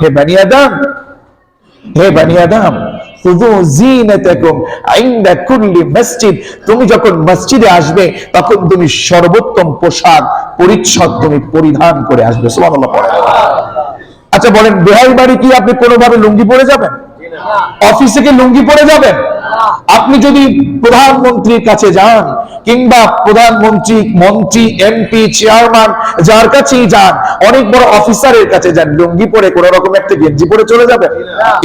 হে বানি আদাম হে বানি আদম খুযু জিনাতাকুম ইনদা কুল্লি মসজিদ। তুমি যখন মসজিদে আসবে তখন তুমি সর্বোত্তম পোশাক পরিচ্ছদ তুমি পরিধান করে আসবে। আচ্ছা বলেন বেহাই বাড়ি কি আপনি কোনোভাবে লুঙ্গি পরে যাবেন? অফিসে কি লুঙ্গি পরে যাবেন? আপনি যদি প্রধানমন্ত্রীর কাছে যান, কিংবা প্রধানমন্ত্রী, মন্ত্রী এমপি চেয়ারম্যান যার কাছেই যান, অনেক বড় অফিসারের কাছে যান, লুঙ্গি পরে কোন রকম একটা গেঞ্জি পরে চলে যাবেন।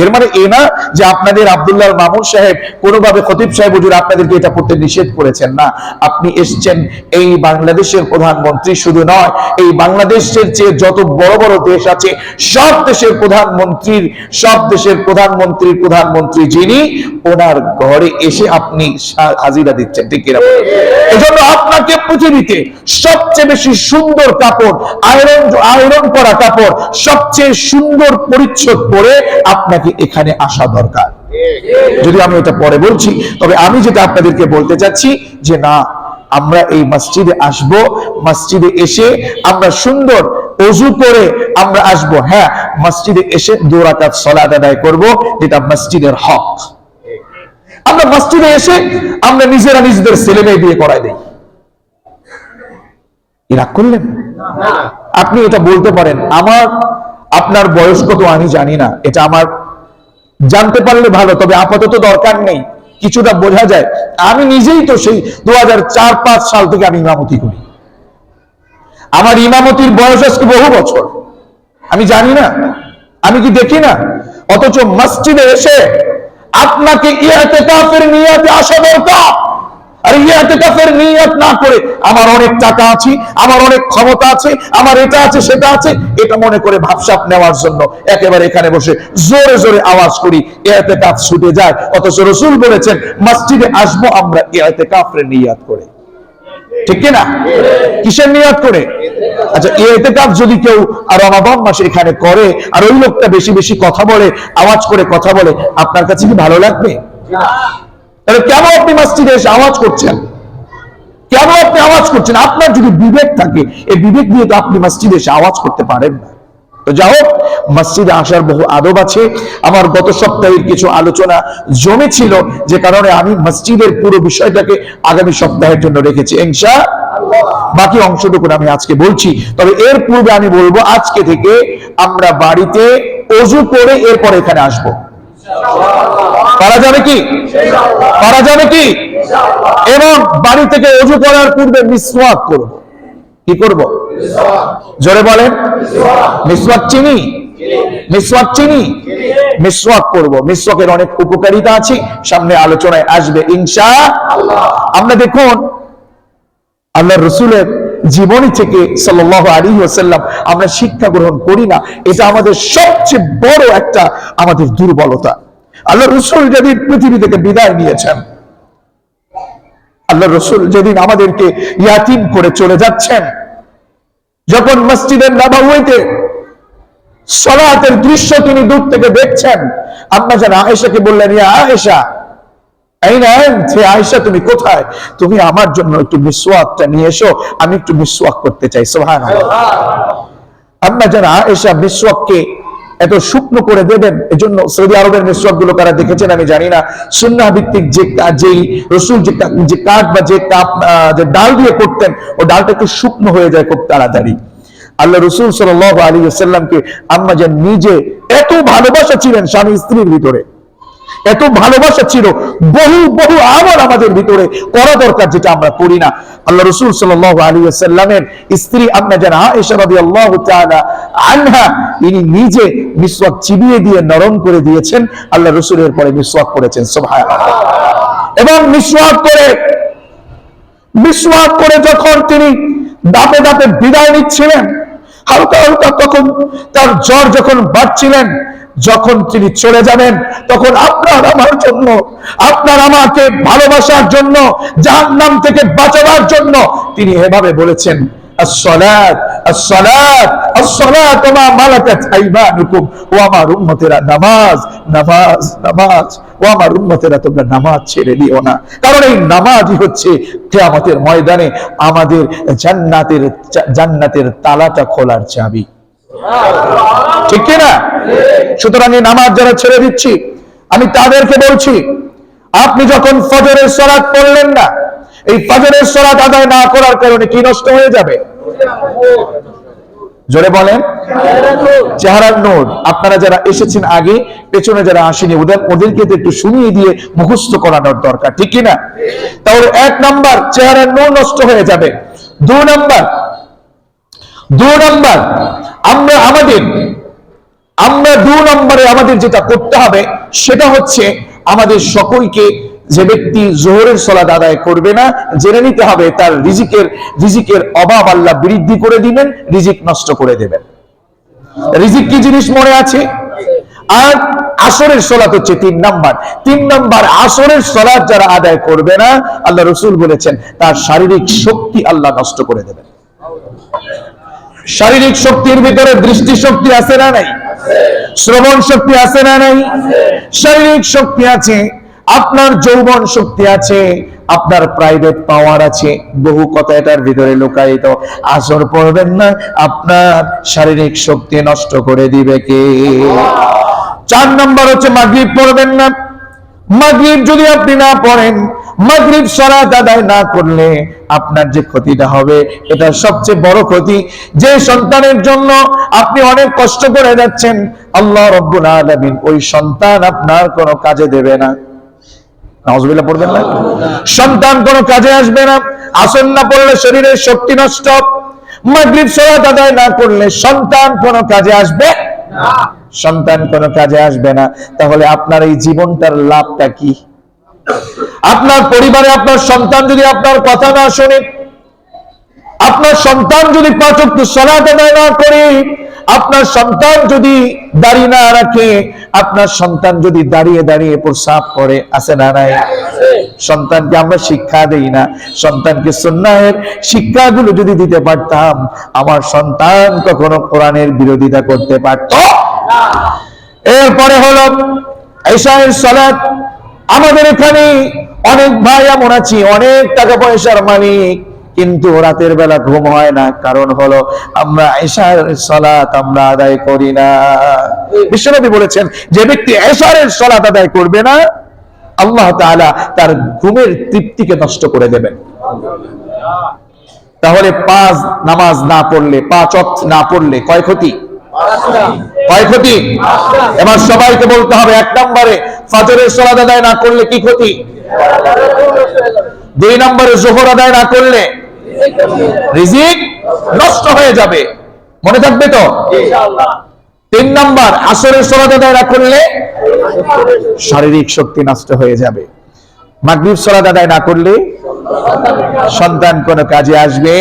এর মানে এ না যে আপনাদের আব্দুল্লাহ মামুন সাহেব, কোনোভাবে খতিব সাহেব হুজুর আপনাদেরকে এটা পড়তে নিষেধ করেছেন না। আপনি এসছেন এই বাংলাদেশের প্রধানমন্ত্রী শুধু নয়, এই বাংলাদেশের চেয়ে যত বড় বড় দেশ আছে, সব দেশের প্রধানমন্ত্রীর, সব দেশের প্রধানমন্ত্রীর প্রধানমন্ত্রী যিনি, ওনার ঘরে এসে আপনি হাজিরা দিচ্ছেন, ঠিক কিনা? এজন্য আপনাকে পৃথিবীতে সবচেয়ে বেশি সুন্দর কাপড়, আয়রন আয়রন করা কাপড়, সবচেয়ে সুন্দর পরিচ্ছদ পরে আপনাকে এখানে আসা দরকার। যদি আমি এটা পরে বলছি, তবে আমি যেটা আপনাদেরকে বলতে চাচ্ছি, যে না, আমরা এই মসজিদে আসব, মসজিদে এসে আমরা সুন্দর অজু করে আমরা আসব। হ্যাঁ মসজিদে এসে দু রাকাত সালাত আদায় করব, যেটা মসজিদের হক। আমরা মসজিদে এসে আমরা নিজেরা নিজেদের ছেলে মেয়ে বিয়ে করাই দেই। কি রাগ করলেন? আপনি এটা বলতে পারেন, আমার, আপনার বয়স কত আমি জানি না, এটা আমার জানতে পারলে ভালো, তবে আপাতত দরকার নেই, কিছুটা বোঝা যায়। আমি নিজেই তো সেই দু পাঁচ সাল থেকে আমি ইমামতি করি। আমার ইমামতির বয়স আজকে বহু বছর। আমি জানি না, আমি কি দেখি না? অথচ মসজিদে এসে আপনাকে ইয়াতে কাফের নিয়াতে আসা দরকার। আর ইয়াতে কাফের নিয়াত না করে আমার অনেক টাকা আছে, আমার অনেক ক্ষমতা আছে, আমার এটা আছে, সেটা আছে, এটা মনে করে ভাবসাপ নেওয়ার জন্য একেবারে এখানে বসে জোরে জোরে আওয়াজ করি ইয়াতে কাফ ছুটে যায়। অথচ রসুল বলেছেন, মসজিদে আসব আমরা ইয়াতে কাফের নিয়াত করে। ঠিক কি না কিসের নিয়াত করে? আচ্ছা এতেকাফ যদি কেউ আর রমাদান মাসে এখানে করে আর ওই লোকটা বেশি বেশি কথা বলে, আওয়াজ করে কথা বলে, আপনার কাছে কি ভালো লাগবে? তাহলে কেন আপনি মসজিদে এসে আওয়াজ করছেন? কেন আপনি আওয়াজ করছেন? আপনার যদি বিবেক থাকে, এই বিবেক দিয়ে তো আপনি মসজিদে এসে আওয়াজ করতে পারেন না। তো যাই হোক, মসজিদে আসার বহু আদব আছে। আমার গত সপ্তাহের কিছু আলোচনা জমেছিল যে কারণে আমি মসজিদের পুরো বিষয়টাকে আগামী সপ্তাহের জন্য রেখেছি। ইনশা বাকি অংশটুকু আমি আজকে বলছি। তবে এর পূর্বে আমি বলব, আজকে থেকে আমরা বাড়িতে অজু করে এরপর এখানে আসব। পারা যাবে কি? পারা যাবে কি? এবং বাড়ি থেকে অজু করার পূর্বে মিসওয়াক করব কি করব? জোরে বলেন। মিসওয়াক চিনি? মিসওয়াক চিনি? মিসওয়াক করব। মিসওয়াকের অনেক উপকারিতা আছে। সামনে আলোচনায় আসবে ইনশা আমরা দেখুন, আল্লাহ রসুলের জীবনী থেকে সাল্লাহ আলী ওসাল্লাম আমরা শিক্ষা গ্রহণ করি না। এটা আমাদের সবচেয়ে বড় একটা আমাদের দুর্বলতা। আল্লাহ রসুল যেদিন পৃথিবী থেকে বিদায় নিয়েছেন আল্লাহ রসুল যেদিন আমাদেরকে ইয়াতিম করে চলে যাচ্ছেন, যখন মসজিদের নাবাউতে সলাতের দৃশ্য তিনি দূর থেকে দেখছেন, আম্মা যেন আয়েশাকে বললেন, ইয়া আয়েশা আয়েশা, তুমি কোথায়? তুমি আমার জন্য একটু মিসওয়াকটা নিয়ে এসো, আমি একটু মিসওয়াক করতে চাই। সোহান আম্মা যেন আয়েশা মিসওয়াককে এত শুকনো করে দেবেন, এজন্য সৌদি আরবের মিশ্রকগুলো কারা দেখেছেন আমি জানি না। সুন্না ভিত্তিক যে যেই রসুল যে যে কাঠ বা যে কাপ যে ডাল দিয়ে করতেন, ও ডালটা একটু শুকনো হয়ে যায় খুব তাড়াতাড়ি। আল্লাহ রসুল সাল আলী সাল্লামকে আম্মা যে নিজে এত ভালোবাসা ছিলেন স্বামী স্ত্রীর ভিতরে। এত ভালোবাসা ছিল, বহু বহু আমল আমাদের ভিতরে করা দরকার যেটা আমরা করি না। আল্লাহ রসুল সাল আলী সাল্লামের স্ত্রী আম্মা যেন রাদিয়াল্লাহু তাআলা আনহা তিনি নিজে মিসওয়াক চিবিয়ে দিয়ে নরম করে দিয়েছেন। আল্লাহ রসুলের পরে মিসওয়াক করেছেন, সুবহানাল্লাহ। এবং মিসওয়াক করে মিসওয়াক করে যখন তিনি দাপে দাপে বিদায় নিচ্ছিলেন, হালকা হালকা তখন তার জ্বর যখন বাড়ছিলেন যখন তিনি চলে যাবেন, তখন আপনার আমার জন্য, আপনার আমাকে ভালোবাসার জন্য যার নাম থেকে বাঁচাবার জন্য তিনি এভাবে বলেছেন জান্নাতের তালাটা খোলার চাবি। ঠিক কিনা? সুতরাং এই নামাজ যারা ছেড়ে দিচ্ছি, আমি তাদেরকে বলছি, আপনি যখন ফজরের সলাৎ পড়লেন না, এই ফজরের সলাৎ আদায় না করার কারণে কি নষ্ট হয়ে যাবে? জোরে বলেন। চেহারার নোট আপনারা যারা এসেছেন আগে, পেছনে যারা আসেনি, ওদের ওদেরকে একটু শুনিয়ে দিয়ে মুখস্থ করানোর দরকার, ঠিক কিনা? তাহলে এক নাম্বার, চেহারার নোট নষ্ট হয়ে যাবে। দু নাম্বার দুই নাম্বার, আমরা আমাদের, আমরা দু নম্বরে আমাদের যেটা করতে হবে, সেটা হচ্ছে আমাদের সকলকে যে ব্যক্তি জোহরের সলাদ আদায় করবে না, জেনে নিতে হবে তার রিজিকের রিজিকের অভাব আল্লাহ বৃদ্ধি করে দিবেন, রিজিক নষ্ট করে দেবেন। রিজিক কি জিনিস মনে আছে? আর আসরের সলাত হচ্ছে তিন নাম্বার। তিন নাম্বার, আসরের সলাদ যারা আদায় করবে না, আল্লাহ রসুল বলেছেন, তার শারীরিক শক্তি আল্লাহ নষ্ট করে দেবেন। শারীরিক শক্তির ভিতরে দৃষ্টি শক্তি আছে না নাই? শ্রবণ শক্তি আছে না নাই? শারীরিক শক্তি আছে, আপনার যৌবন শক্তি আছে, আপনার প্রাইভেট পাওয়ার আছে। বহু কথা এটার ভিতরে লুকায়িত। আসর পড়বেন না, আপনার শারীরিক শক্তি নষ্ট করে দিবে কে? চার নম্বর হচ্ছে মাগরিব পড়বেন না মাগরিব যদি আপনি না পড়েন, মাগরিব সালাত আদায় না করলে আপনার যে ক্ষতিটা হবে, এটা সবচেয়ে বড় ক্ষতি। যে সন্তানের জন্য আপনি অনেক কষ্ট করে যাচ্ছেন, আল্লাহ রব্বুল আলামিন ওই সন্তান আপনার কোনো কাজে দেবে না। নাউজুবিল্লাহ, পড়বেন না? সন্তান কোনো কাজে আসবে না। আসন না পড়লে শরীরের শক্তি নষ্ট। মাগরিব সালাত আদায় না করলে সন্তান কোনো কাজে আসবে সন্তান কোনো কাজে আসবে না, তাহলে আপনার এই জীবনটার লাভটা কি? আপনার পরিবারে আপনার সন্তান যদি আপনার কথা না শোনে, আপনার সন্তান যদি পাচক সলাত আদায় না করে, আপনার সন্তান যদি দাড়ি না রাখে, আপনার সন্তান যদি দাঁড়িয়ে দাঁড়িয়ে প্রসাব করে, আছে না নাই? সন্তানকে আমরা শিক্ষা দেই না। সন্তানকে সন্ন্যায়ের শিক্ষাগুলো যদি দিতে পারতাম, আমার সন্তান কখনো কোরআনের বিরোধিতা করতে পারত। এরপরে হলো এশায়ের সালাত। আমাদের এখানে অনেক ভাই এমন আছি, অনেক টাকা পয়সার মালিক, কিন্তু রাতের বেলা ঘুম হয় না। কারণ হলো আমরা এশার সলাত আমরা আদায় করি না। বিশ্বনবী বলেছেন, যে ব্যক্তি এশারের সলাত আদায় করবে না, আল্লাহ তাআলা তার ঘুমের তৃপ্তিকে নষ্ট করে দেবেন। তাহলে পাঁচ নামাজ না পড়লে, পাঁচ অক্ত না পড়লে কয় ক্ষতি? কয় এবার সবাইকে বলতে হবে, এক নম্বরে ফাজরের সলাদ আদায় না করলে কি ক্ষতি? দুই নম্বরে জোহর আদায় না করলে রিজিক নষ্ট হয়ে যাবে। মনে থাকবে তো? তিন নম্বর, আসরের সলাদ আদায় না করলে শারীরিক শক্তি নষ্ট হয়ে যাবে। মাগরিব সলাদ আদায় না করলে সন্তান কোনো কাজে আসবে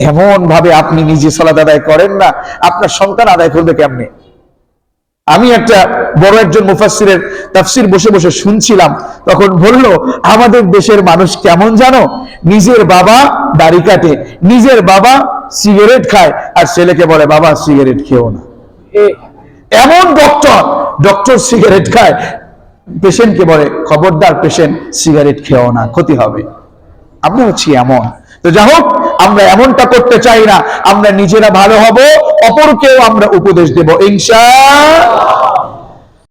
এমন ভাবে আপনি নিজে সলাদ আদায় করেন না, আপনার সন্তান আদায় করবে কেমনে? আমি একটা বড় একজন মুফাসসিরের তাফসির বসে বসে শুনছিলাম, তখন বলল, আমাদের দেশের মানুষ কেমন জানো? নিজের বাবা দাড়ি কাটে, নিজের বাবা সিগারেট খায়, আর ছেলেকে বলে, বাবা, সিগারেট খেও না। এমন ডক্টর ডক্টর সিগারেট খায়, পেশেন্টকে বলে, খবরদার পেশেন্ট, সিগারেট খেও না, ক্ষতি হবে। আমরা হচ্ছি এমন। তো যাই হোক আমরা এমনটা করতে চাই না আমরা নিজেরা ভালো হব অপরকেও আমরা উপদেশ দেব ইনশা